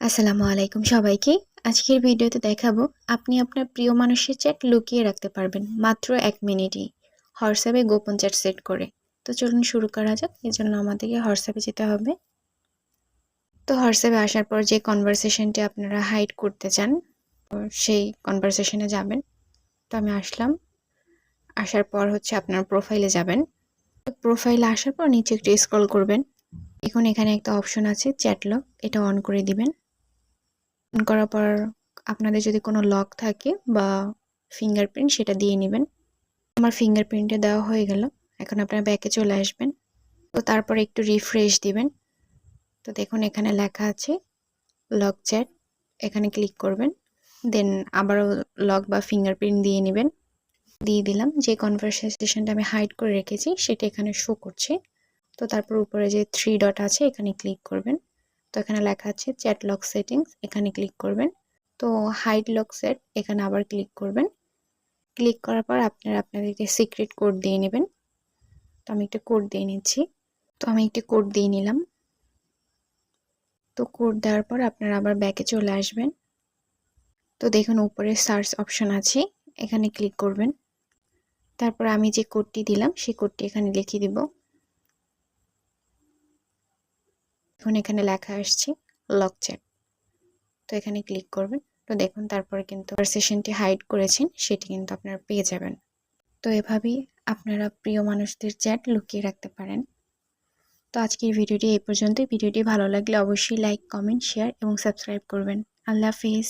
আসসালামু আলাইকুম সবাইকে। আজকের ভিডিওতে দেখাবো, আপনি আপনার প্রিয় মানুষের চ্যাট লুকিয়ে রাখতে পারবেন মাত্র এক মিনিটই হোয়াটসঅ্যাপে গোপন চ্যাট সেট করে। তো চলুন শুরু করা যাক এর জন্য আমাদেরকে হোয়াটসঅ্যাপে যেতে হবে। তো হোয়াটসঅ্যাপে আসার পর যে কনভারসেশনটি আপনারা হাইড করতে চান, সেই কনভারসেশনে যাবেন। তো আমি আসলাম। আসার পর হচ্ছে আপনার প্রোফাইলে যাবেন। প্রোফাইলে আসার পর নিচে একটু স্ক্রল করবেন। এখন এখানে একটা অপশন আছে চ্যাট লক এটা অন করে দিবেন। করার পর আপনাদের যদি কোনো লক থাকে বা ফিঙ্গারপ্রিন্ট সেটা দিয়ে নেবেন। আমার ফিঙ্গারপ্রিন্টে দেওয়া হয়ে গেল। এখন আপনার ব্যাকে চলে আসবেন। তো তারপর একটু রিফ্রেশ দিবেন। তো দেখুন, এখানে লেখা আছে লক চ্যাট এখানে ক্লিক করবেন। দেন আবারও লক বা ফিঙ্গারপ্রিন্ট দিয়ে নেবেন। দিয়ে দিলাম। যে কনভারসেশনটা আমি হাইড করে রেখেছি, সেটা এখানে শো করছে। তো তারপর উপরে যে থ্রি ডট আছে, এখানে ক্লিক করবেন। তো এখানে লেখা আছে চ্যাট লক সেটিংস এখানে ক্লিক করবেন। তো হাইড লক সেট এখানে আবার ক্লিক করবেন। ক্লিক করার পর আপনারা আপনাদেরকে সিক্রেট কোড দিয়ে নেবেন। তো আমি একটা কোড দিয়ে নিচ্ছি। তো আমি একটি কোড দিয়ে নিলাম। তো কোড দেওয়ার পর আপনারা আবার ব্যাকে চলে আসবেন। তো দেখুন উপরে সার্চ অপশন আছে, এখানে ক্লিক করবেন। তারপর আমি যে কোডটি দিলাম, সেই কোডটি এখানে লিখে দিব। এখন এখানে লেখা আসছে লক চ্যাট তো এখানে ক্লিক করবেন। তো দেখুন, তারপরে কিন্তু সেশনটি হাইড করেছেন, সেটি কিন্তু আপনারা পেয়ে যাবেন। তো এভাবেই আপনারা প্রিয় মানুষদের চ্যাট লুকিয়ে রাখতে পারেন। তো আজকের ভিডিওটি এই পর্যন্তই। ভিডিওটি ভালো লাগলে অবশ্যই লাইক কমেন্ট শেয়ার এবং সাবস্ক্রাইব করবেন। আল্লাহ হাফিজ।